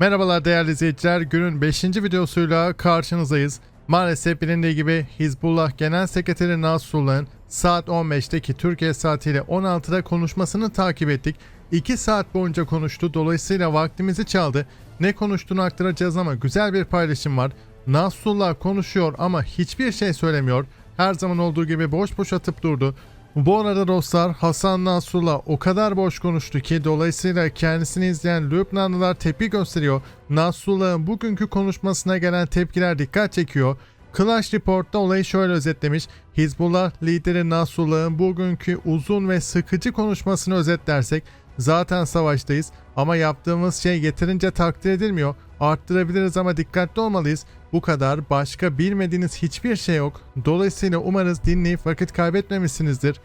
Merhabalar değerli izleyiciler. Günün 5. videosuyla karşınızdayız. Maalesef bilindiği gibi Hizbullah Genel Sekreteri Nasrullah'ın saat 15'teki Türkiye saatiyle 16'da konuşmasını takip ettik. 2 saat boyunca konuştu. Dolayısıyla vaktimizi çaldı. Ne konuştuğunu aktaracağız ama güzel bir paylaşım var. Nasrullah konuşuyor ama hiçbir şey söylemiyor. Her zaman olduğu gibi boş boş atıp durdu. Bu arada dostlar Hasan Nasrullah o kadar boş konuştu ki dolayısıyla kendisini izleyen Lübnanlılar tepki gösteriyor. Nasrullah'ın bugünkü konuşmasına gelen tepkiler dikkat çekiyor. Clash Report'ta olayı şöyle özetlemiş. Hizbullah lideri Nasrullah'ın bugünkü uzun ve sıkıcı konuşmasını özetlersek zaten savaştayız ama yaptığımız şey yeterince takdir edilmiyor. Arttırabiliriz ama dikkatli olmalıyız. Bu kadar başka bilmediğiniz hiçbir şey yok. Dolayısıyla umarız dinleyip vakit kaybetmemişsinizdir.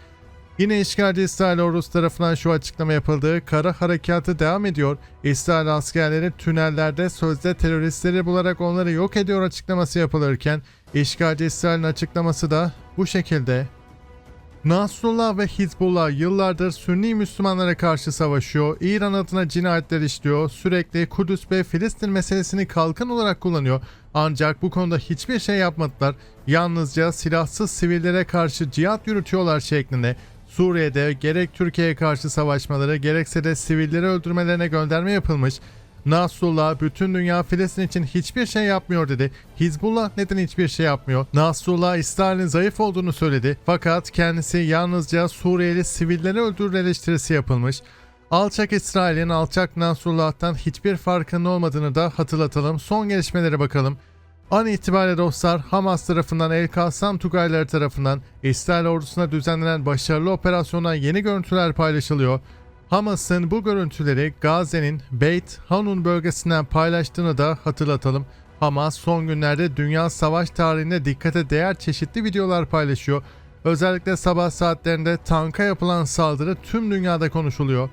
Yine işgalci İsrail ordusu tarafından şu açıklama yapıldı. Kara harekatı devam ediyor. İsrail askerleri tünellerde sözde teröristleri bularak onları yok ediyor açıklaması yapılırken işgalci İsrail'in açıklaması da bu şekilde. Nasrullah ve Hizbullah yıllardır Sünni Müslümanlara karşı savaşıyor, İran adına cinayetler işliyor, sürekli Kudüs ve Filistin meselesini kalkan olarak kullanıyor. Ancak bu konuda hiçbir şey yapmadılar. Yalnızca silahsız sivillere karşı cihat yürütüyorlar şeklinde. Suriye'de gerek Türkiye'ye karşı savaşmaları gerekse de sivilleri öldürmelerine gönderme yapılmış. Nasrullah bütün dünya Filistin için hiçbir şey yapmıyor dedi. Hizbullah neden hiçbir şey yapmıyor? Nasrullah İsrail'in zayıf olduğunu söyledi. Fakat kendisi yalnızca Suriyeli sivilleri öldürür eleştirisi yapılmış. Alçak İsrail'in alçak Nasrullah'tan hiçbir farkının olmadığını da hatırlatalım. Son gelişmelere bakalım. An itibariyle dostlar Hamas tarafından El Kassam Tugayları tarafından İsrail ordusuna düzenlenen başarılı operasyondan yeni görüntüler paylaşılıyor. Hamas'ın bu görüntüleri Gazze'nin Beit Hanun bölgesinden paylaştığını da hatırlatalım. Hamas son günlerde dünya savaş tarihinde dikkate değer çeşitli videolar paylaşıyor. Özellikle sabah saatlerinde tanka yapılan saldırı tüm dünyada konuşuluyor.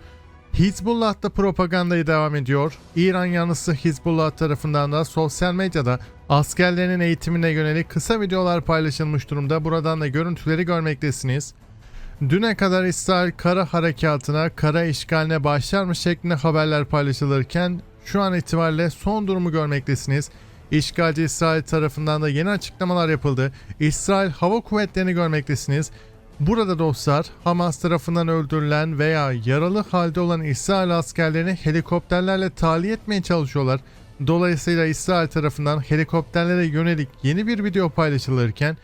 Hizbullah da propagandayı devam ediyor. İran yanlısı Hizbullah tarafından da sosyal medyada askerlerinin eğitimine yönelik kısa videolar paylaşılmış durumda. Buradan da görüntüleri görmektesiniz. Düne kadar İsrail kara harekatına, kara işgaline başlarmış şeklinde haberler paylaşılırken şu an itibariyle son durumu görmektesiniz. İşgalci İsrail tarafından da yeni açıklamalar yapıldı. İsrail hava kuvvetlerini görmektesiniz. Burada dostlar Hamas tarafından öldürülen veya yaralı halde olan İsrail askerlerini helikopterlerle tahliye etmeye çalışıyorlar. Dolayısıyla İsrail tarafından helikopterlere yönelik yeni bir video paylaşılırken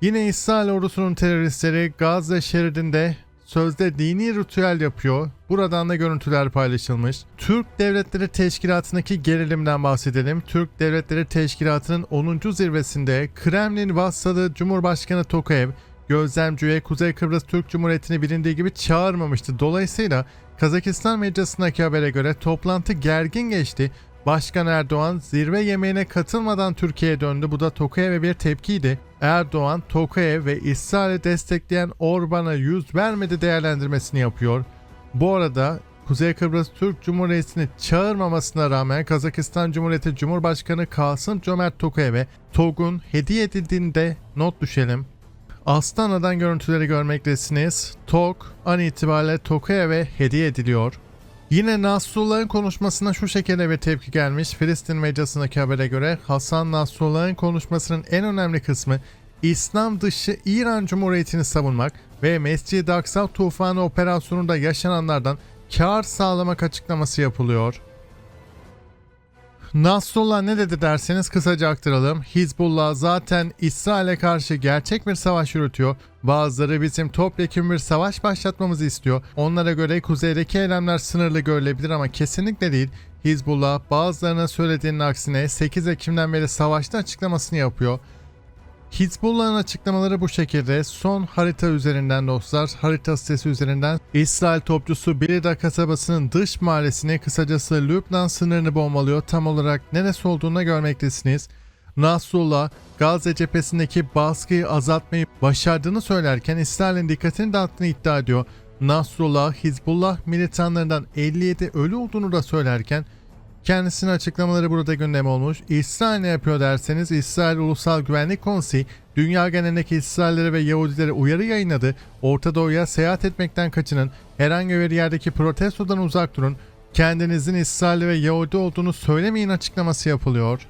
Yine İsrail ordusunun teröristleri Gazze şeridinde sözde dini ritüel yapıyor. Buradan da görüntüler paylaşılmış. Türk Devletleri Teşkilatı'ndaki gerilimden bahsedelim. Türk Devletleri Teşkilatı'nın 10. zirvesinde Kremlin vassalı Cumhurbaşkanı Tokayev gözlemciye Kuzey Kıbrıs Türk Cumhuriyeti'ni bilindiği gibi çağırmamıştı. Dolayısıyla Kazakistan medyasındaki habere göre toplantı gergin geçti. Başkan Erdoğan zirve yemeğine katılmadan Türkiye'ye döndü. Bu da Tokayev'e bir tepkiydi. Erdoğan, Tokayev ve İsrail'i destekleyen Orban'a yüz vermedi değerlendirmesini yapıyor. Bu arada Kuzey Kıbrıs Türk Cumhuriyeti'ni çağırmamasına rağmen Kazakistan Cumhuriyeti Cumhurbaşkanı Kasım Cömert Tokayev'e TOG'un hediye edildiğini de not düşelim. Astana'dan görüntüleri görmektesiniz. TOG an itibariyle Tokayev'e hediye ediliyor. Yine Nasrullah'ın konuşmasına şu şekilde bir tepki gelmiş. Filistin medyasındaki habere göre Hasan Nasrullah'ın konuşmasının en önemli kısmı İslam dışı İran Cumhuriyeti'ni savunmak ve Mescid-i Aksa tufanı operasyonunda yaşananlardan kar sağlamak açıklaması yapılıyor. Nasrullah ne dedi derseniz kısaca aktaralım. Hizbullah zaten İsrail'e karşı gerçek bir savaş yürütüyor. Bazıları bizim topyekun bir savaş başlatmamızı istiyor. Onlara göre kuzeydeki eylemler sınırlı görülebilir ama kesinlikle değil. Hizbullah bazılarına söylediğinin aksine 8 Ekim'den beri savaşta açıklamasını yapıyor. Hizbullah'ın açıklamaları bu şekilde. Son harita üzerinden dostlar, harita sitesi üzerinden İsrail topçusu Bilida kasabasının dış mahallesini kısacası Lübnan sınırını bombalıyor. Tam olarak neresi olduğunu görmektesiniz. Nasrullah, Gazze cephesindeki baskıyı azaltmayı başardığını söylerken İsrail'in dikkatini dağıttığını iddia ediyor. Nasrullah, Hizbullah militanlarından 57 ölü olduğunu da söylerken Kendisinin açıklamaları burada gündem olmuş. İsrail ne yapıyor derseniz İsrail Ulusal Güvenlik Konseyi dünya genelindeki İsraillere ve Yahudilere uyarı yayınladı. Orta Doğu'ya seyahat etmekten kaçının, herhangi bir yerdeki protestodan uzak durun, kendinizin İsrail ve Yahudi olduğunu söylemeyin açıklaması yapılıyor.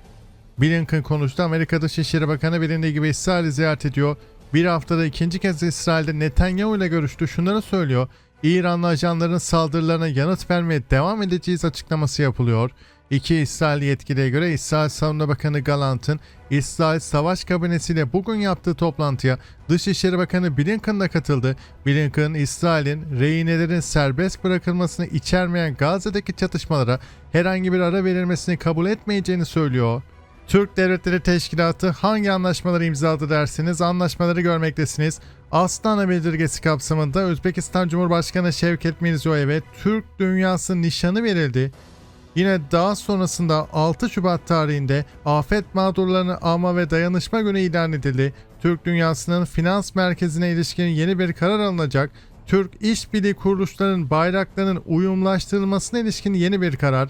Blinken konuştu. Amerika Dışişleri Bakanı bilindiği gibi İsrail'i ziyaret ediyor. Bir haftada ikinci kez İsrail'de Netanyahu ile görüştü. Şunları söylüyor. İranlı ajanların saldırılarına yanıt vermeye devam edeceğiz açıklaması yapılıyor. İki İsrail yetkiliye göre İsrail Savunma Bakanı Galant'ın İsrail Savaş Kabinesi ile bugün yaptığı toplantıya Dışişleri Bakanı Blinken de katıldı. Blinken, İsrail'in rehinelerin serbest bırakılmasını içermeyen Gazze'deki çatışmalara herhangi bir ara verilmesini kabul etmeyeceğini söylüyor. Türk Devletleri Teşkilatı hangi anlaşmaları imzaladı dersiniz? Anlaşmaları görmektesiniz. Astana Bildirgesi kapsamında Özbekistan Cumhurbaşkanı Şevket Mirziyoyev'e Türk Dünyası nişanı verildi. Yine daha sonrasında 6 Şubat tarihinde afet mağdurlarını alma ve dayanışma günü ilan edildi. Türk Dünyası'nın finans merkezine ilişkin yeni bir karar alınacak. Türk işbirliği kuruluşlarının bayraklarının uyumlaştırılmasına ilişkin yeni bir karar.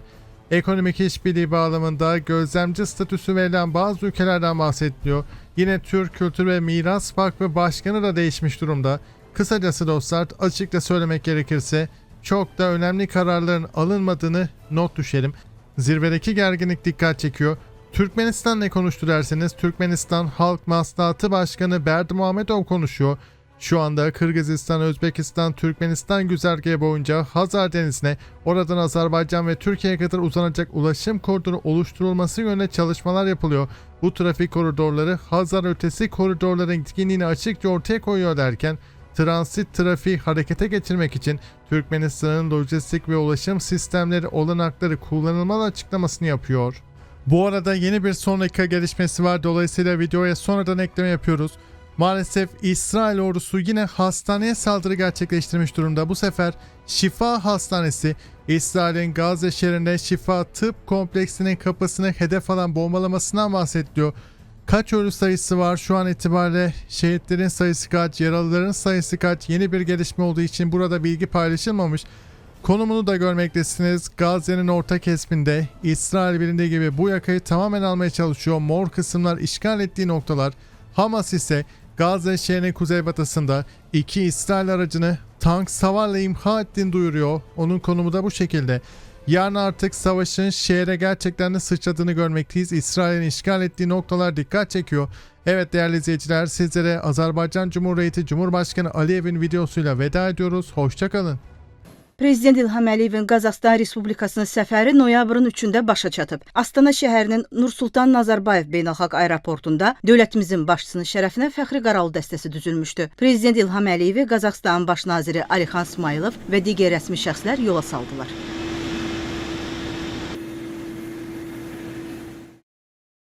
Ekonomik işbirliği bağlamında gözlemci statüsü verilen bazı ülkelerden bahsediliyor. Yine Türk Kültür ve Miras Vakfı Başkanı da değişmiş durumda. Kısacası dostlar açıkça söylemek gerekirse çok da önemli kararların alınmadığını not düşelim. Zirvedeki gerginlik dikkat çekiyor. Türkmenistan ne konuştu derseniz Türkmenistan Halk Maslahatı Başkanı Berdi Muhammedov konuşuyor. Şu anda Kırgızistan, Özbekistan, Türkmenistan güzergahı boyunca Hazar Denizi'ne, oradan Azerbaycan ve Türkiye'ye kadar uzanacak ulaşım koridoru oluşturulması yönünde çalışmalar yapılıyor. Bu trafik koridorları Hazar ötesi koridorların etkinliğini açıkça ortaya koyuyor derken transit trafiği harekete geçirmek için Türkmenistan'ın lojistik ve ulaşım sistemleri olanakları kullanılmalı açıklamasını yapıyor. Bu arada yeni bir son dakika gelişmesi var dolayısıyla videoya sonradan ekleme yapıyoruz. Maalesef İsrail ordusu yine hastaneye saldırı gerçekleştirmiş durumda. Bu sefer Şifa Hastanesi İsrail'in Gazze şehrinde Şifa Tıp Kompleksinin kapısını hedef alan bombalamasından bahsediliyor. Kaç ölü sayısı var şu an itibariyle şehitlerin sayısı kaç, yaralıların sayısı kaç yeni bir gelişme olduğu için burada bilgi paylaşılmamış. Konumunu da görmektesiniz. Gazze'nin orta kesiminde İsrail bilindiği gibi bu yakayı tamamen almaya çalışıyor. Mor kısımlar işgal ettiği noktalar. Hamas ise Gazze şehrinin kuzeybatısında iki İsrail aracını tank savarla imha ettiğini duyuruyor. Onun konumu da bu şekilde. Yarın artık savaşın şehre gerçekten de sıçradığını görmekteyiz. İsrail'in işgal ettiği noktalar dikkat çekiyor. Evet değerli izleyiciler sizlere Azerbaycan Cumhuriyeti Cumhurbaşkanı Aliyev'in videosuyla veda ediyoruz. Hoşçakalın. Prezident İlham Əliyevin Qazaxstan Respublikasına səfəri noyabrın 3-də başa çatıb. Astana şəhərinin Nursultan Nazarbayev beynəlxalq aeroportunda dövlətimizin başçısının şərəfinə fəxri qaralı dəstəsi düzülmüşdü. Prezident İlham Əliyevi Qazaxstanın baş naziri Alixan Smayılov və digər rəsmi şəxslər yola saldılar.